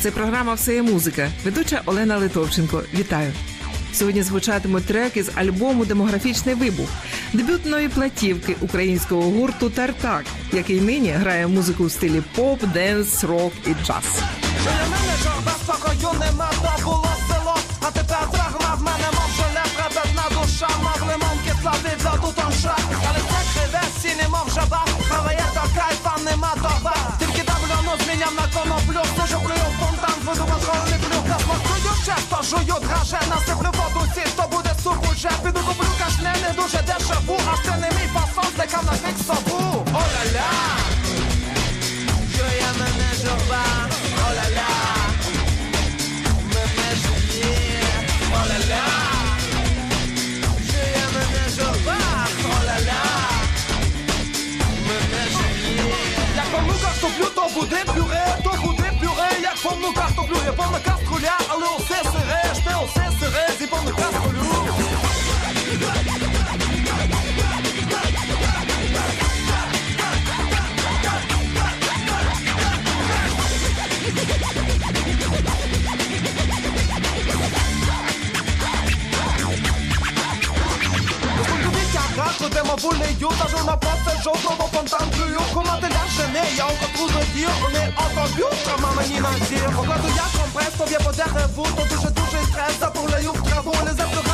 Це програма Все є музика. Ведуча Олена Литовченко. Вітаю. Сьогодні звучатимуть треки з альбому Демографічний вибух дебютної платівки українського гурту Тартак, який нині грає музику в стилі поп, денс, рок і джаз. Біля мене жорба спокою нема, фасон, стекав на фік собу, о-ля-ля, Чує мене журба, о-ля-ля. Мене жує, о-ля-ля. Чує мене журба, о-ля-ля. Мене жує Як по внуках то буде пюре, то буде пюре. Як по внуках я повна каструля Але усе сире, жде усе сире, зі повну каструлю Граку, де мовулею, та на поце жовтого фонтан плюю Комати ляжене, я котру задію, вони отоб'ю, травма мені на зір. Покладу я компрес, тобі по вуд, то дуже-дуже стрес. Запуляю в траву, не запрягаби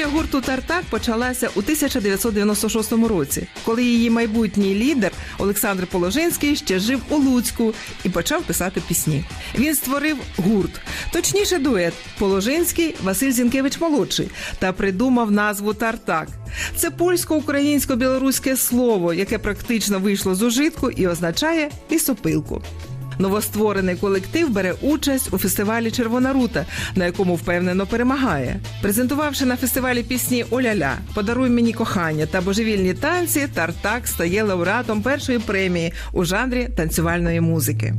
Історія гурту Тартак почалася у 1996 році, коли її майбутній лідер Олександр Положинський ще жив у Луцьку і почав писати пісні. Він створив гурт, точніше дует Положинський Василь Зінкевич молодший та придумав назву Тартак. Це польсько-українсько-білоруське слово, яке практично вийшло з ужитку і означає лісопилку. Новостворений колектив бере участь у фестивалі Червона рута, на якому впевнено перемагає. Презентувавши на фестивалі пісні Оля-ля, подаруй мені кохання та божевільні танці, Тартак стає лауреатом першої премії у жанрі танцювальної музики.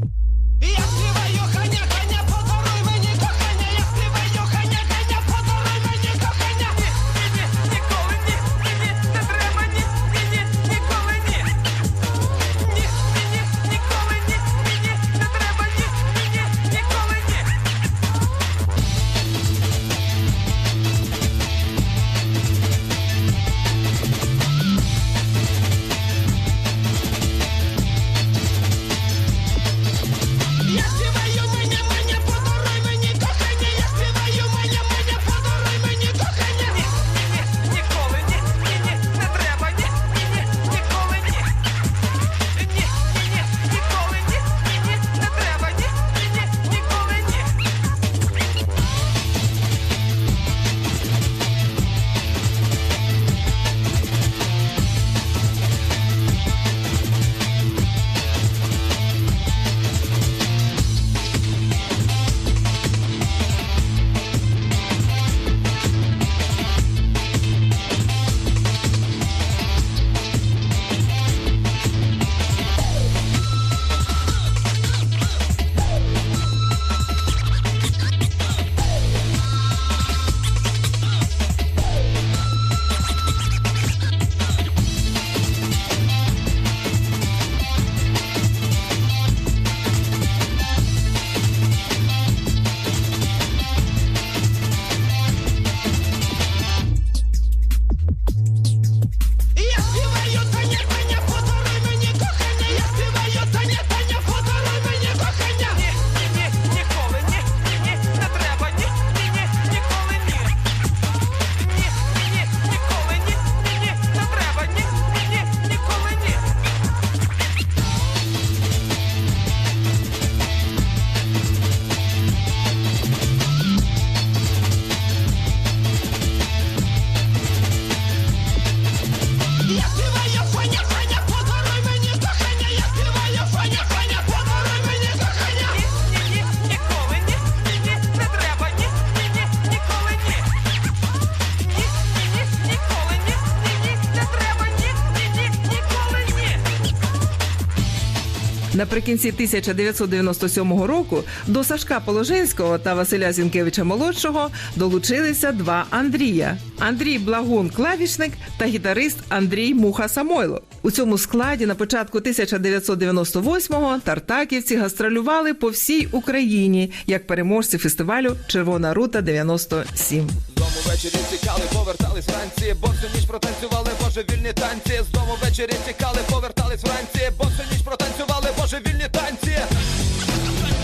Наприкінці 1997 року до Сашка Положинського та Василя Зінкевича молодшого долучилися два Андрія: Андрій Благун, клавішник та гітарист Андрій Муха Самойло. У цьому складі на початку 1998-го тартаківці гастролювали по всій Україні як переможці фестивалю Червона рута 97 З дому ввечері тікали, повертались вранці, бо ніч протанцювали божевільні танці. З дому ввечері тікали, повертались вранці, бо ніч протанцювали божевільні танці.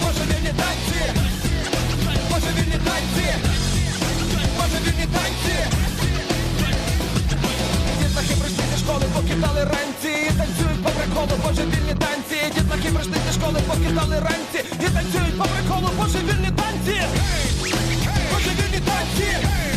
Божевільні танці. Божевільні танці. Божевільні танці. Дітлахи прийшли зі школи, покидали ранці і танцюють по приколу божевільні танці. Дітлахи прийшли зі школи, покидали ранці і танцюють по приколу божевільні танці. Божевільні танці. Божевільні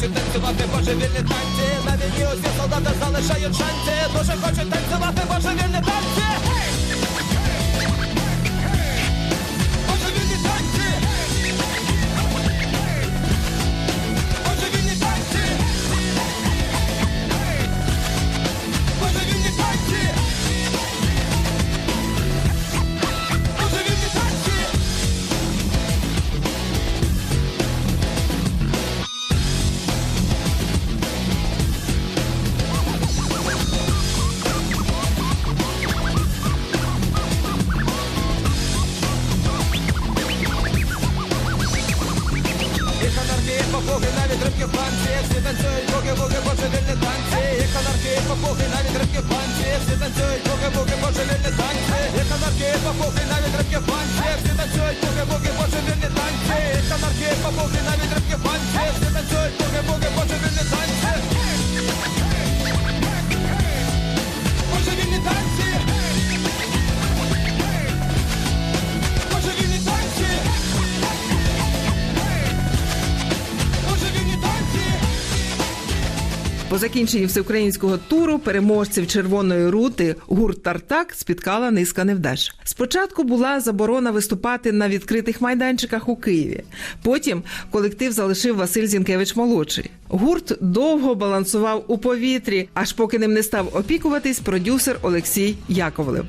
Хочуть танцювати божевільні танці. На війні усі солдати залишають шанці Дуже хочуть танцювати божевільні танці. Закінченні всеукраїнського туру переможців червоної рути гурт Тартак спіткала низка невдач. Спочатку була заборона виступати на відкритих майданчиках у Києві. Потім колектив залишив Василь Зінкевич молодший. Гурт довго балансував у повітрі, аж поки ним не став опікуватись продюсер Олексій Яковлев.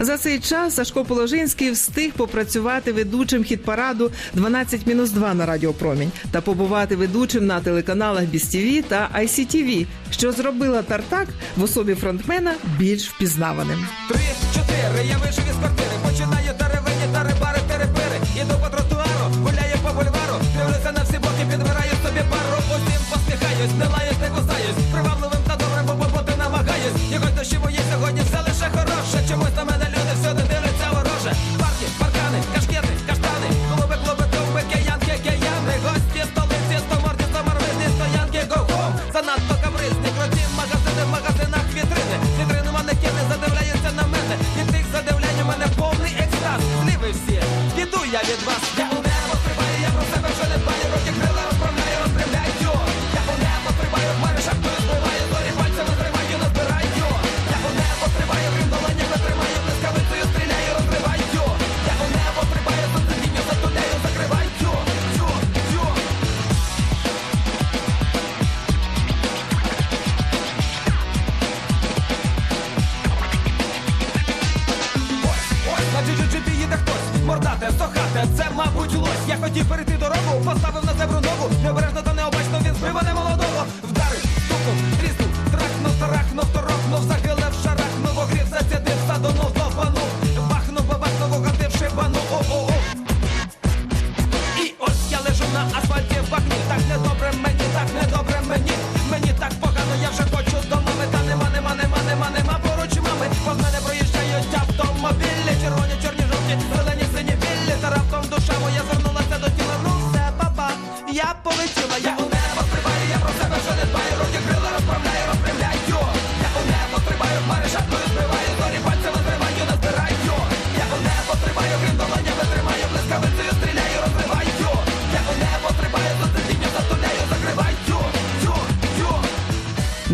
За цей час Сашко Положинський встиг попрацювати ведучим хіт-параду «12-2» на Радіопромінь та побувати ведучим на телеканалах БІС-ТІВІ та ICTV, що зробила Тартак в особі фронтмена більш впізнаваним. Три, чотири, я вийшов із квартири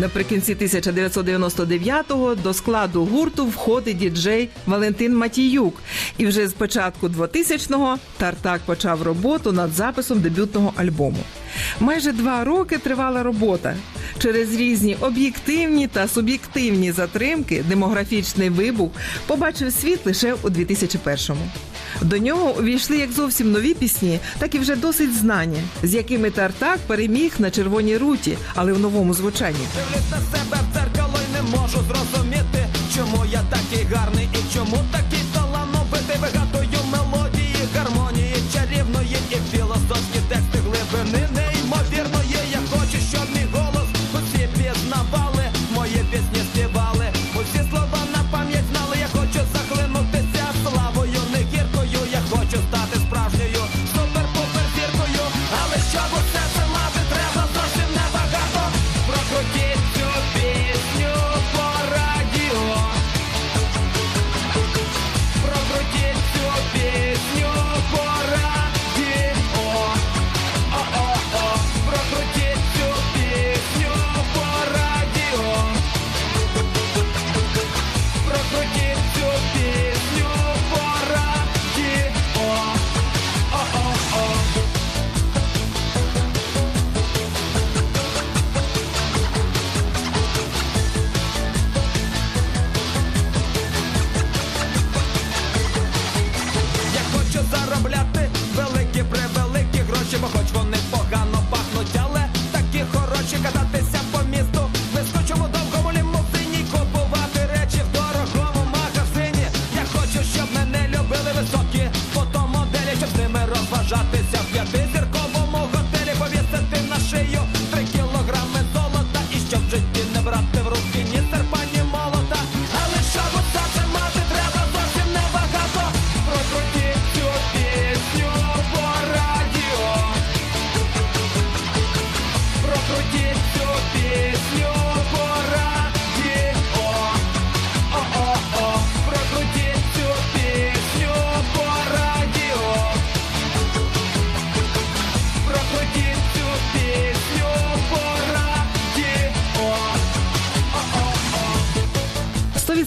Наприкінці 1999-го до складу гурту входить діджей Валентин Матіюк. І вже з початку 2000-го Тартак почав роботу над записом дебютного альбому. Майже два роки тривала робота. Через різні об'єктивні та суб'єктивні затримки демографічний вибух побачив світ лише у 2001-му. До нього увійшли як зовсім нові пісні, так і вже досить знані, з якими Тартак переміг на червоній руті, але в новому звучанні. Дивлюсь себе в дзеркало і не можу зрозуміти, чому я такий гарний і чому такий талановитий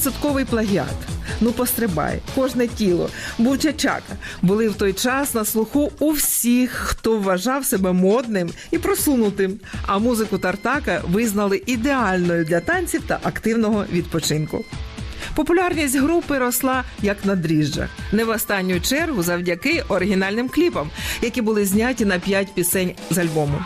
100% плагіат. Ну, пострибай, кожне тіло, Бучачака були в той час на слуху у всіх, хто вважав себе модним і просунутим. А музику Тартака визнали ідеальною для танців та активного відпочинку. Популярність групи росла як на дріжджах, не в останню чергу завдяки оригінальним кліпам, які були зняті на п'ять пісень з альбому.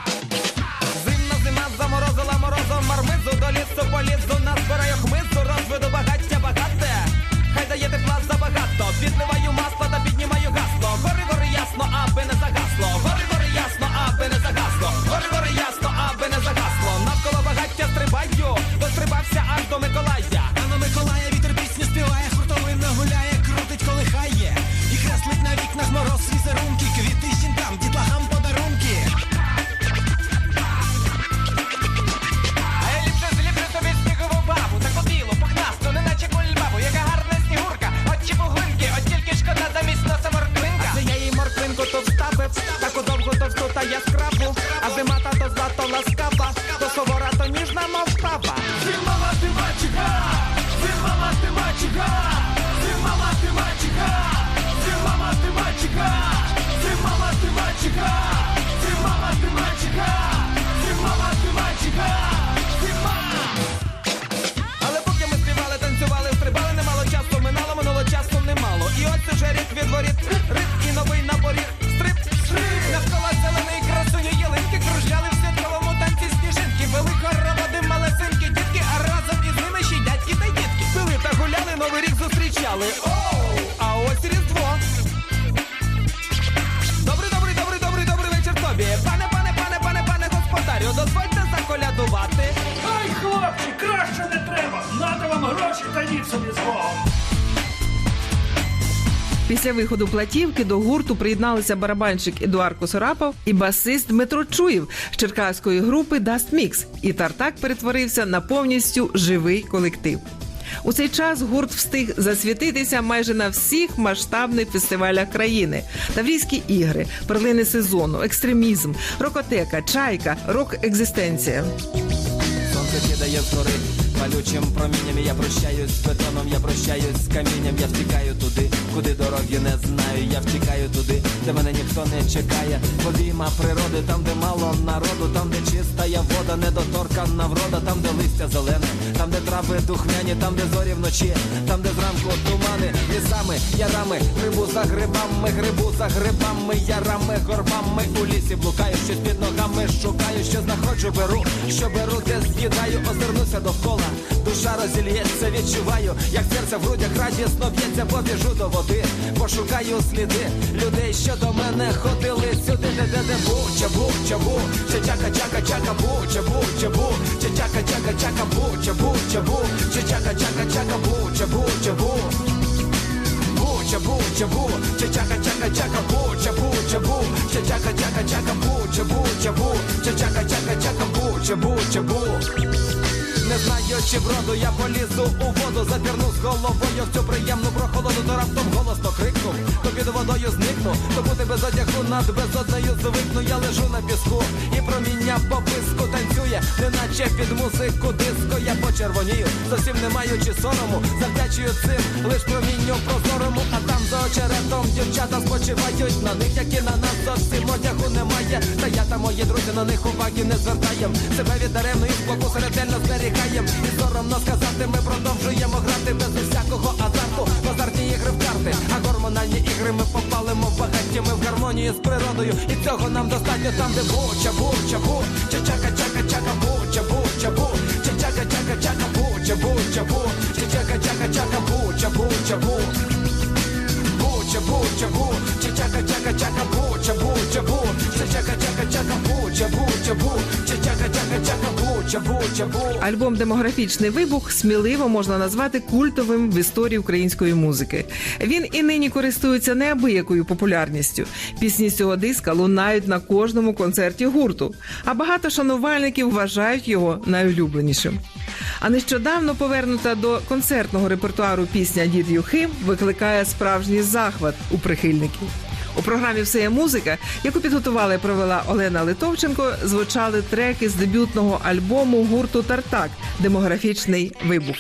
Виходу платівки до гурту приєдналися барабанщик Едуард Косорапов і басист Дмитро Чуєв з черкаської групи Dust Mix. І Тартак перетворився на повністю живий колектив. У цей час гурт встиг засвітитися майже на всіх масштабних фестивалях країни: Таврійські ігри, перлини сезону, екстремізм, рокотека, чайка, рок-екзистенція. Сонце кидає згори Палючим промінням я прощаюсь з бетоном, я прощаюсь з камінням, я втікаю туди, куди дороги не знаю, я втікаю туди, де мене ніхто не чекає. Воліма природи, там, де мало народу, там, де чистая вода, недоторканна врода, там, де листя зелене, там, де трави духмяні, там, де зорі вночі, там, де зранку тумани, лісами, ярами, грибу за грибами, грибу за грибами, ярами, горбами у лісі блукаю, щось під ногами шукаю, що знаходжу, беру, що беру, де з'їдаю, озирнуся довкола, душа розільється, відчуваю, як серце в грудях радісно б'ється, побіжу до води, пошукаю сліди. Людей, що до мене ходили сюди, де де де бу, чабу, чабу, чачака, чака, чака, бу, чабу, чабу, чачака, чака, чака, бу, чабу, чабу, чачака, чака, чака, бу, чабу, чабу. Буча, буча, бу, чачака, чака, чака, буча, буча, бу, чачака, чака, чака, буча, буча, бу, чачака, чака, чака, буча, буча, бу. Не знаю, чи вроду я полізу у воду, запірну з головою в цю приємну прохолоду, то раптом голосно крикнув, то під водою зникну, то бути без одягу над безоднею звикну, я лежу на піску, і проміння по писку танцює, неначе під музику диско, я почервонію, зовсім не маючи сорому, завдячую цим, лиш промінню прозорому, а там за очеретом дівчата спочивають на них, як і на нас зовсім одягу немає. Та я та мої друзі на них уваги не звертаєм. Себе від даремної спокуси ретельно зберігаєм. І соромно сказати, ми продовжуємо грати без усякого азарту. В азарті ігри в карти, а гормональні ігри ми попалимо багаті. Ми в гармонії з природою. І цього нам достатньо там, де буча, буча, бу, чачака, чака, чака, буча, буча, бу, чачака, чака, чака, буча, буча, бу, чачака, чака, чака, буча, буча, бу. Буча, буча, бу, чачака, чака, чака, буча, буча, бу, чачака, чака, чака, буча, буча, бу, чачака, чака, чака, буча, буча, бу. Альбом Демографічний вибух сміливо можна назвати культовим в історії української музики. Він і нині користується неабиякою популярністю. Пісні з цього диска лунають на кожному концерті гурту, а багато шанувальників вважають його найулюбленішим. А нещодавно повернута до концертного репертуару пісня Дід Юхим викликає справжній захват у прихильників. У програмі Все є музика, яку підготувала і провела Олена Литовченко, звучали треки з дебютного альбому гурту Тартак Демографічний вибух.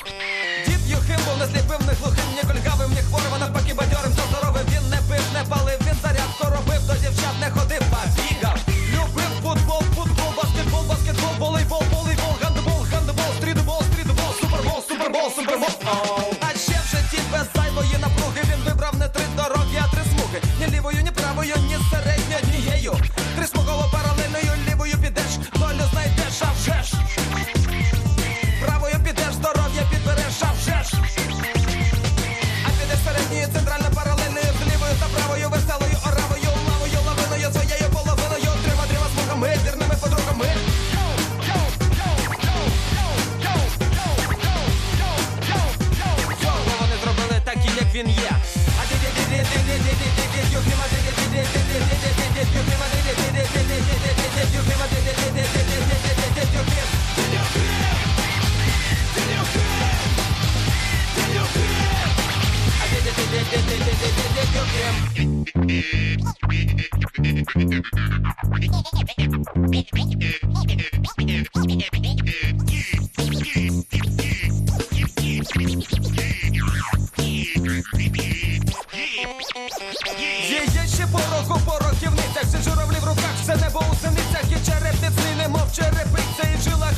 Ще пороху по роківницях, все журавлі в руках, все небо у синицях, і череп міцний, немов черепиця, і в жилах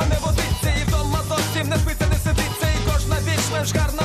а не водиться, і вдома зовсім не спиться, не і кожна більш-менш гарна